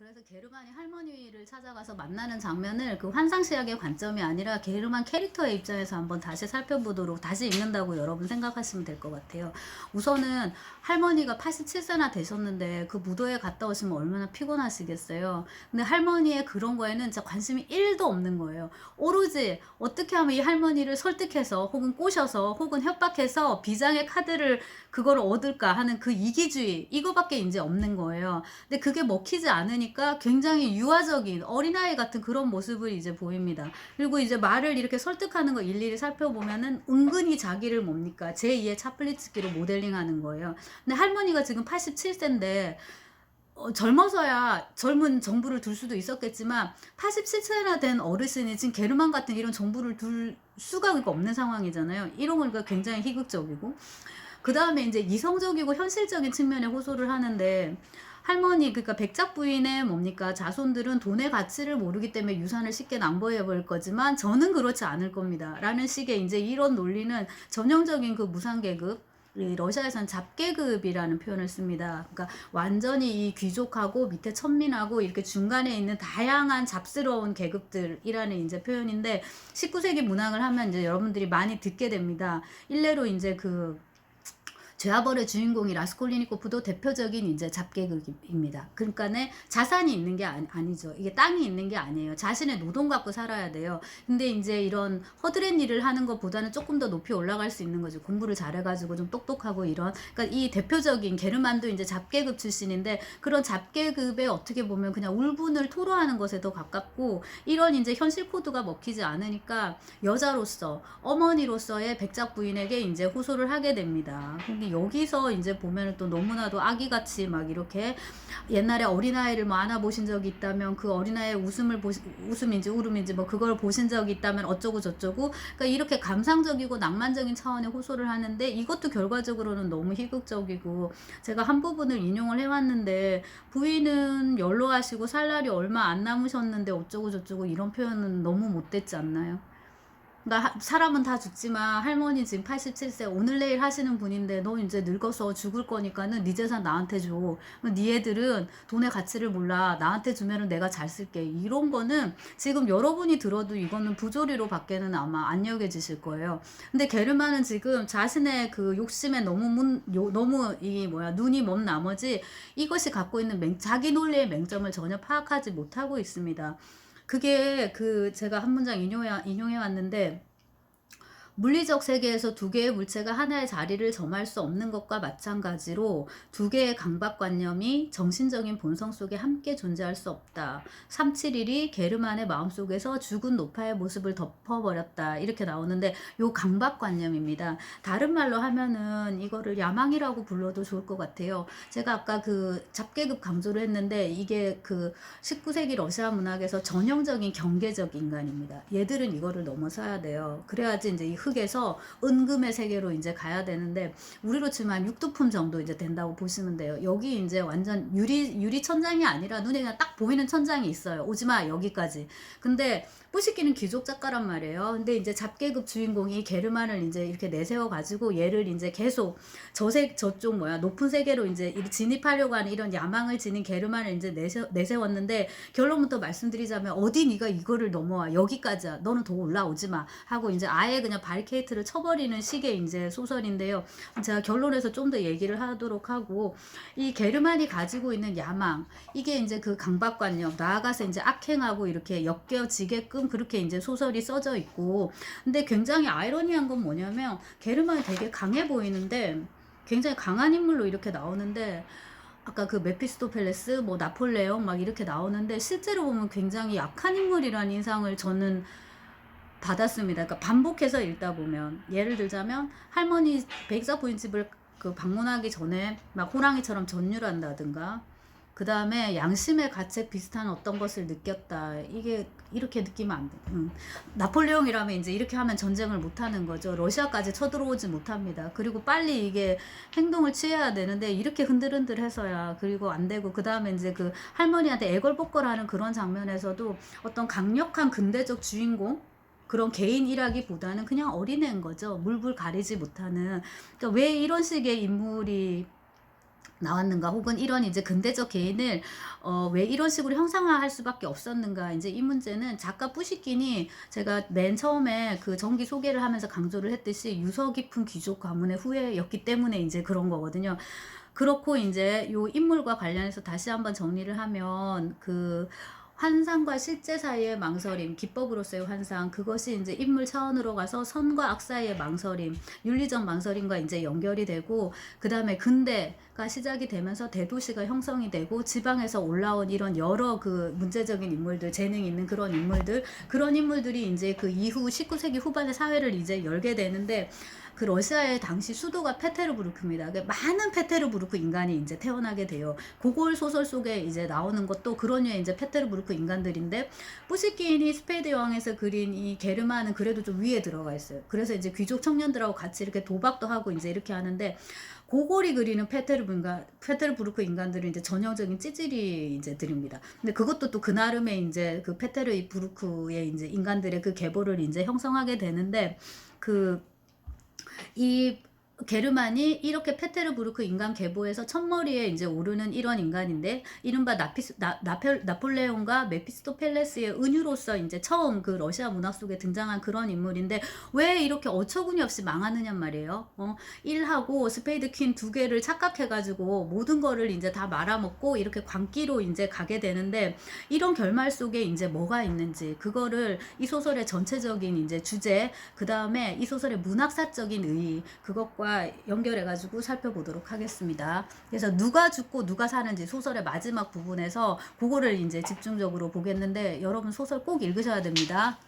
그래서 게르만이 할머니를 찾아가서 만나는 장면을 그 환상시약의 관점이 아니라 게르만 캐릭터의 입장에서 한번 다시 살펴보도록 다시 읽는다고 여러분 생각하시면 될 것 같아요. 우선은 할머니가 87세나 되셨는데 그 무도에 갔다 오시면 얼마나 피곤하시겠어요. 근데 할머니의 그런 거에는 진짜 관심이 1도 없는 거예요. 오로지 어떻게 하면 이 할머니를 설득해서 혹은 꼬셔서 혹은 협박해서 비장의 카드를 그거를 얻을까 하는 그 이기주의 이거밖에 이제 없는 거예요. 근데 그게 먹히지 않으니까 굉장히 유아적인 어린아이 같은 그런 모습을 이제 보입니다. 그리고 이제 말을 이렇게 설득하는 거 일일이 살펴보면은 은근히 자기를 뭡니까 제2의 차플리츠키로 모델링 하는 거예요. 근데 할머니가 지금 87세인데 어, 젊어서야 젊은 정부를 둘 수도 있었겠지만 87세나 된 어르신이 지금 게르만 같은 이런 정부를 둘 수가 없는 상황이잖아요. 이런 거니까 굉장히 희극적이고 그 다음에 이제 이성적이고 현실적인 측면에 호소를 하는데 할머니 그러니까 백작 부인의 뭡니까 자손들은 돈의 가치를 모르기 때문에 유산을 쉽게 낭보해 버릴 거지만 저는 그렇지 않을 겁니다라는 식의 이제 이런 논리는 전형적인 그 무상 계급 이 러시아에서는 잡계급이라는 표현을 씁니다. 그러니까 완전히 이 귀족하고 밑에 천민하고 이렇게 중간에 있는 다양한 잡스러운 계급들이라는 이제 표현인데 19세기 문학을 하면 이제 여러분들이 많이 듣게 됩니다. 일례로 이제 그 죄와벌의 주인공이 라스콜리니코프도 대표적인 이제 잡계급입니다. 그러니까는 자산이 있는 게 아니, 아니죠. 이게 땅이 있는 게 아니에요. 자신의 노동 갖고 살아야 돼요. 근데 이제 이런 허드렛 일을 하는 것보다는 조금 더 높이 올라갈 수 있는 거죠. 공부를 잘해가지고 좀 똑똑하고 이런. 그러니까 이 대표적인 게르만도 이제 잡계급 출신인데 그런 잡계급에 어떻게 보면 그냥 울분을 토로하는 것에 더 가깝고 이런 이제 현실 코드가 먹히지 않으니까 여자로서 어머니로서의 백작 부인에게 이제 호소를 하게 됩니다. 여기서 이제 보면은 또 너무나도 아기같이 막 이렇게 옛날에 어린아이를 뭐 안아보신 적이 있다면 그 어린아이의 웃음을 보시, 웃음인지 울음인지 뭐 그걸 보신 적이 있다면 어쩌고 저쩌고 그러니까 이렇게 감상적이고 낭만적인 차원의 호소를 하는데 이것도 결과적으로는 너무 희극적이고 제가 한 부분을 인용을 해왔는데 부인은 연로하시고 살 날이 얼마 안 남으셨는데 어쩌고 저쩌고 이런 표현은 너무 못됐지 않나요? 그러니까 하- 사람은 다 죽지만 할머니 지금 87세 오늘 내일 하시는 분인데 너 이제 늙어서 죽을 거니까는 네 재산 나한테 줘. 네 애들은 돈의 가치를 몰라. 나한테 주면은 내가 잘 쓸게. 이런 거는 지금 여러분이 들어도 이거는 부조리로 밖에는 아마 안 여겨지실 거예요. 근데 게르만은 지금 자신의 그 욕심에 너무 문, 요, 너무 이 뭐야 눈이 먼 나머지 이것이 갖고 있는 맹, 자기 논리의 맹점을 전혀 파악하지 못하고 있습니다. 그게 그 제가 한 문장 인용해 인용해 왔는데 물리적 세계에서 두 개의 물체가 하나의 자리를 점할 수 없는 것과 마찬가지로 두 개의 강박관념이 정신적인 본성 속에 함께 존재할 수 없다. 371이 게르만의 마음속에서 죽은 노파의 모습을 덮어버렸다. 이렇게 나오는데 요 강박관념입니다. 다른 말로 하면은 이거를 야망이라고 불러도 좋을 것 같아요. 제가 아까 그 잡계급 강조를 했는데 이게 그 19세기 러시아 문학에서 전형적인 경계적 인간입니다. 얘들은 이거를 넘어서야 돼요. 그래야지 이제 이 흙에서 은금의 세계로 이제 가야 되는데 우리로 치면 육두품 정도 이제 된다고 보시면 돼요. 여기 이제 완전 유리 유리 천장이 아니라 눈에 그냥 딱 보이는 천장이 있어요. 오지마 여기까지. 근데 뿌시키는 귀족 작가란 말이에요. 근데 이제 잡계급 주인공이 게르만을 이제 이렇게 내세워 가지고 얘를 이제 계속 저색 저쪽 뭐야 높은 세계로 이제 진입하려고 하는 이런 야망을 지닌 게르만을 이제 내세, 내세웠는데 결론부터 말씀드리자면 어디 네가 이거를 넘어와 여기까지야 너는 더 올라오지 마 하고 이제 아예 그냥 바리케이트를 쳐버리는 식의 이제 소설인데요. 제가 결론에서 좀 더 얘기를 하도록 하고 이 게르만이 가지고 있는 야망 이게 이제 그 강박관념 나아가서 이제 악행하고 이렇게 엮여지게끔 그렇게 이제 소설이 써져 있고 근데 굉장히 아이러니한 건 뭐냐면 게르만이 되게 강해 보이는데 굉장히 강한 인물로 이렇게 나오는데 아까 그 메피스토펠레스 뭐 나폴레옹 막 이렇게 나오는데 실제로 보면 굉장히 약한 인물이라는 인상을 저는 받았습니다. 그러니까 반복해서 읽다 보면 예를 들자면 할머니 백사 부인 집을 그 방문하기 전에 막 호랑이처럼 전율 한다든가 그 다음에 양심의 가책 비슷한 어떤 것을 느꼈다. 이게 이렇게 느끼면 안 돼. 음. 나폴레옹이라면 이제 이렇게 하면 전쟁을 못 하는 거죠. 러시아까지 쳐들어오지 못합니다. 그리고 빨리 이게 행동을 취해야 되는데 이렇게 흔들흔들해서야 그리고 안 되고 그 다음에 이제 그 할머니한테 애걸복걸하는 그런 장면에서도 어떤 강력한 근대적 주인공 그런 개인이라기보다는 그냥 어린애인 거죠. 물불 가리지 못하는. 그러니까 왜 이런 식의 인물이 나왔는가 혹은 이런 이제 근대적 개인을 어, 왜 이런 식으로 형상화할 수밖에 없었는가 이제 이 문제는 작가 뿌시킨이 제가 맨 처음에 그 전기 소개를 하면서 강조를 했듯이 유서 깊은 귀족 가문의 후예였기 때문에 이제 그런 거거든요. 그렇고 이제 요 인물과 관련해서 다시 한번 정리를 하면 그 환상과 실제 사이의 망설임, 기법으로서의 환상, 그것이 이제 인물 차원으로 가서 선과 악 사이의 망설임, 윤리적 망설임과 이제 연결이 되고, 그 다음에 근대가 시작이 되면서 대도시가 형성이 되고, 지방에서 올라온 이런 여러 그 문제적인 인물들, 재능 있는 그런 인물들, 그런 인물들이 이제 그 이후 19세기 후반의 사회를 이제 열게 되는데, 그 러시아의 당시 수도가 페테르부르크입니다. 그 많은 페테르부르크 인간이 이제 태어나게 돼요. 고골 소설 속에 이제 나오는 것도 그런 류의 이제 페테르부르크 인간들인데 뿌시킨이 스페이드 여왕에서 그린 이 게르만은 그래도 좀 위에 들어가 있어요. 그래서 이제 귀족 청년들하고 같이 이렇게 도박도 하고 이제 이렇게 하는데 고골이 그리는 페테르부르크, 인간들은 이제 전형적인 찌질이 이제 들입니다. 근데 그것도 또 그 나름의 이제 그 페테르 부르크의 이제 인간들의 그 계보를 이제 형성하게 되는데 그이 게르만이 이렇게 페테르부르크 인간 계보에서 첫머리에 이제 오르는 이런 인간인데 이른바 나피스, 나, 나펠, 나폴레옹과 메피스토펠레스의 은유로서 이제 처음 그 러시아 문학 속에 등장한 그런 인물인데 왜 이렇게 어처구니 없이 망하느냐 말이에요. 어, 일하고 스페이드 퀸 두 개를 착각해가지고 모든 거를 이제 다 말아먹고 이렇게 광기로 이제 가게 되는데 이런 결말 속에 이제 뭐가 있는지 그거를 이 소설의 전체적인 이제 주제 그 다음에 이 소설의 문학사적인 의의 그것과 연결해 가지고 살펴보도록 하겠습니다. 그래서 누가 죽고 누가 사는지 소설의 마지막 부분에서 그거를 이제 집중적으로 보겠는데 여러분 소설 꼭 읽으셔야 됩니다.